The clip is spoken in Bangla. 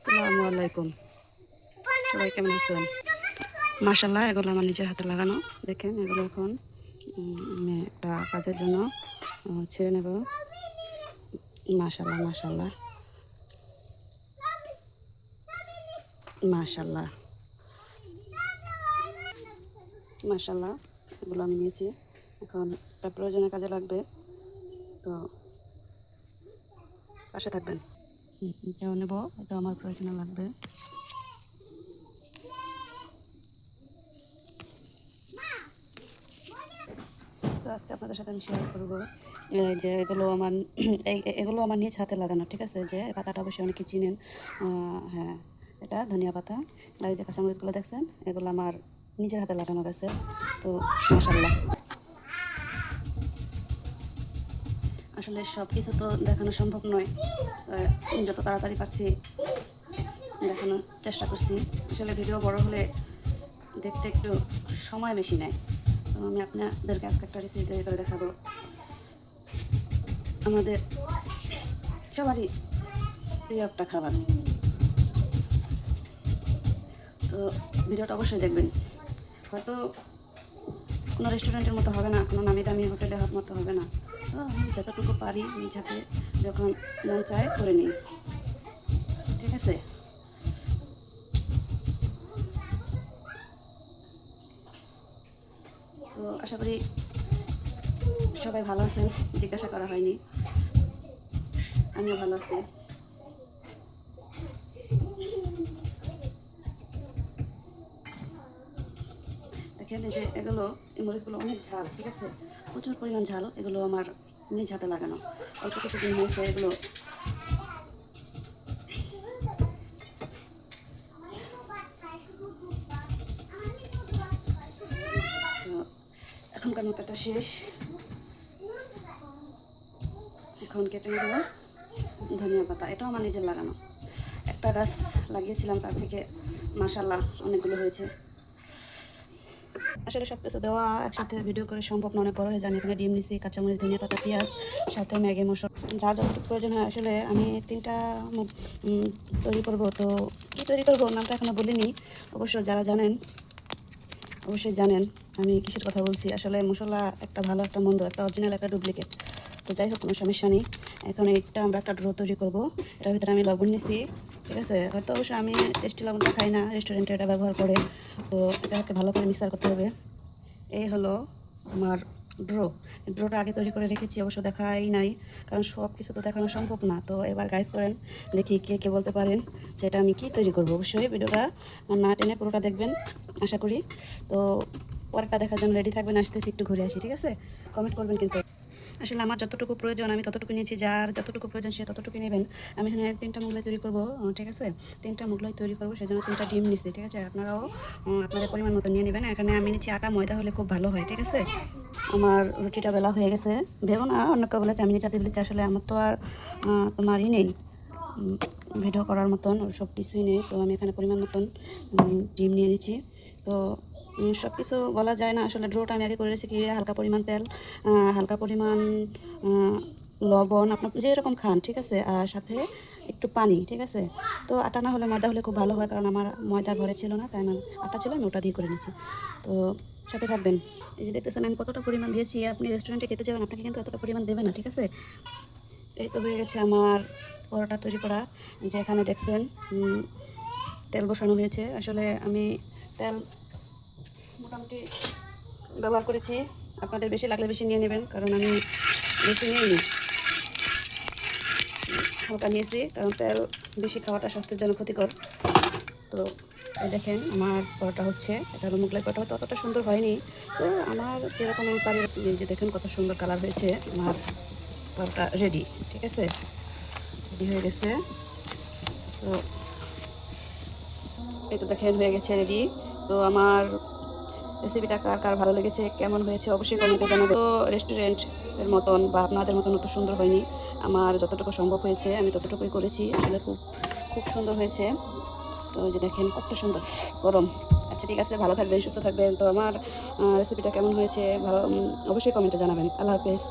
আসসালামু আলাইকুম। সবাই কেমন আছেন? মাশাল্লাহ এগুলো আমার নিজের হাতে লাগানো। দেখেন, এগুলো এখন আমি একটা কাজের জন্য ছেড়ে নেব। মাশাল্লাহ মাশাল্লাহ মাশাল্লাহ মাশাল্লাহ এগুলো আমি নিয়েছি। এখন একটা প্রয়োজনীয় কাজে লাগবে। তো পাশে থাকবেন। এটাও নেব, এটা আমার প্রয়োজনে লাগবে। তো আজকে আপনাদের সাথে আমি শেয়ার করব। যে এগুলো আমার এগুলো আমার নিজ হাতে লাগানো, ঠিক আছে? যে পাতাটা অবশ্যই অনেকে চিনেন। হ্যাঁ এটা ধনিয়া পাতা। আর এই যে কাঁচামরিচগুলো দেখছেন? এগুলো আমার নিজের হাতে লাগানো গেছে। তো মাসাল্লাহ আসলে সব কিছু তো দেখানো সম্ভব নয়। যত তাড়াতাড়ি পারছি দেখানোর চেষ্টা করছি। আসলে ভিডিও বড় হলে দেখতে একটু সময় বেশি নেয়। তো আমি আপনাদেরকে আজকে একটা রেসিপি তৈরি করে দেখাবো। আমাদের সবারই প্রিয় একটা খাবার। তো ভিডিওটা অবশ্যই দেখবেন। হয়তো কোনো রেস্টুরেন্টের মতো হবে না, কোনো নামি দামি হোটেলে মতো হবে না। আমি যতটুকু পারি নিজ হাতে যখন মন চায় করে নিই। ঠিক আছে? তো আশা করি সবাই ভালো আছেন, জিজ্ঞাসা করা হয়নি। আমিও ভালো আছি। এই যে এগুলো এই মরিচগুলো অনেক ঝাল, ঠিক আছে? প্রচুর পরিমাণ ঝাল, এগুলো আমার নিজ হাতে লাগানো। অল্প কিছুদিন হয়েছে এগুলো। এখনকার মতো একটা শেষ। এখন কেটে নেব ধনিয়া পাতা। এটাও আমার নিজের লাগানো। একটা গাছ লাগিয়েছিলাম, তার থেকে মাসাল্লাহ অনেকগুলো হয়েছে। আসলে সব কিছু দেওয়া একসাথে ভিডিও করে সম্ভব মনে পড়ে যায়। এখানে ডিম নিছি, কাঁচামরিচ, ধনিয়া পাতা, পেঁয়াজ, সাথে ম্যাগি মশলা যা যতটুকু প্রয়োজন হয় আসলে আমি তিনটা তৈরি করব। তো কী তৈরি করব নামটা এখনও বলিনি। অবশ্য যারা জানেন, অবশ্যই জানেন আমি কিসের কথা বলছি। আসলে মশলা একটা ভালো, একটা মন্দ, একটা অরিজিনাল একটা ডুপ্লিকেট তো যাই হোক, কোনো সমস্যা নেই। এখন এটা আমরা একটা ড্রো তৈরি করব। এটার ভিতরে আমি লবণ নিছি, ঠিক আছে? হয়তো অবশ্যই আমি টেস্টি লবণটা খাই না রেস্টুরেন্টে এটা ব্যবহার করে। তো এটাকে ভালো করে মিক্সার করতে হবে। এই হলো আমার ড্রো ড্রোটা আগে তৈরি করে রেখেছি, অবশ্য দেখাই নাই, কারণ সব কিছু তো দেখানো সম্ভব না। তো এবার গাইজ করেন, দেখি কে কে বলতে পারেন যে এটা আমি কি তৈরি করব। অবশ্যই ভিডিওটা না টেনে পুরোটা দেখবেন, আশা করি। তো পরেরটা দেখার জন্য রেডি থাকবেন, আসতেছি, একটু ঘুরে আসি, ঠিক আছে? কমেন্ট করবেন কিন্তু। আসলে আমার যতটুকু প্রয়োজন, আমি ততটুকু নিয়েছি, যার যতটুকু প্রয়োজন সে ততটুকু নেবেন। আমি এখানে তিনটা মুগলাই তৈরি করব ঠিক আছে? তিনটা মুগলাই তৈরি করব, সেজন্য তিনটা ডিম নিচ্ছি ঠিক আছে? আপনারাও আপনাদের পরিমাণ মতো নিয়ে নেবেন। এখানে আমি নিচ্ছি আটা, ময়দা হলে খুব ভালো হয়, ঠিক আছে? আমার রুটিটা বেলা হয়ে গেছে। ভেবো না অন্য কেউ বলেছে, আমি নিচাতে বলেছি, আসলে আমার তো আর তোমারই নেই। ভিডিও করার মতন সব কিছুই নেই, তো আমি এখানে পরিমাণ মতন ডিম নিয়ে নিচ্ছি। তো সব কিছু বলা যায় না। আসলে ড্রোটা আমি আগে করে রেখেছি কি, হালকা পরিমাণ তেল হালকা পরিমাণ লবণ আপনার যেরকম খান, ঠিক আছে? আর সাথে একটু পানি, ঠিক আছে? তো আটা না হলে ময়দা হলে খুব ভালো হয়, কারণ আমার ময়দা ঘরে ছিল না, তাই না আটা ছিল, আমি ওটা দিয়ে করে নিচ্ছি তো সাথে থাকবেন। এই যে দেখতেছেন, আমি কতটা পরিমাণ দিয়েছি, আপনি রেস্টুরেন্টে খেতে যাবেন, আপনাকে কিন্তু এতটা পরিমাণ দেবে না, ঠিক আছে? এই তো হয়ে গেছে আমার পরোটা তৈরি করা, যেখানে দেখছেন তেল বসানো হয়েছে। আসলে আমি তেল মোটামুটি ব্যবহার করেছি। আপনাদের বেশি লাগলে বেশি নিয়ে নেবেন, কারণ আমি বেশি নিইনি। হালকা নিয়েছি, কারণ তেল বেশি খাওয়াটা স্বাস্থ্যের জন্য ক্ষতিকর। তো দেখেন, আমার পরোটা হচ্ছে, এটা মুগলাই পরোটা, হয়তো অতটা সুন্দর হয়নি। তো আমার যেরকম আমি পারি যে দেখেন কত সুন্দর কালার হয়েছে, আমার পরোটা রেডি ঠিক আছে? রেডি হয়ে গেছে। তো এই তো দেখেন, হয়ে গেছে রেডি তো আমার রেসিপিটা কার কার ভালো লেগেছে, কেমন হয়েছে অবশ্যই কমেন্টে জানাব। তো রেস্টুরেন্টের মতন বা আপনাদের মতন অত সুন্দর হয়নি। আমার যতটুকু সম্ভব হয়েছে, আমি ততটুকুই করেছি। আসলে খুব খুব সুন্দর হয়েছে। তো যে দেখেন কত সুন্দর। গরম। আচ্ছা ঠিক আছে, ভালো থাকবেন, সুস্থ থাকবেন। তো আমার রেসিপিটা কেমন হয়েছে, ভালো অবশ্যই কমেন্টে জানাবেন। আল্লাহ হাফেজ।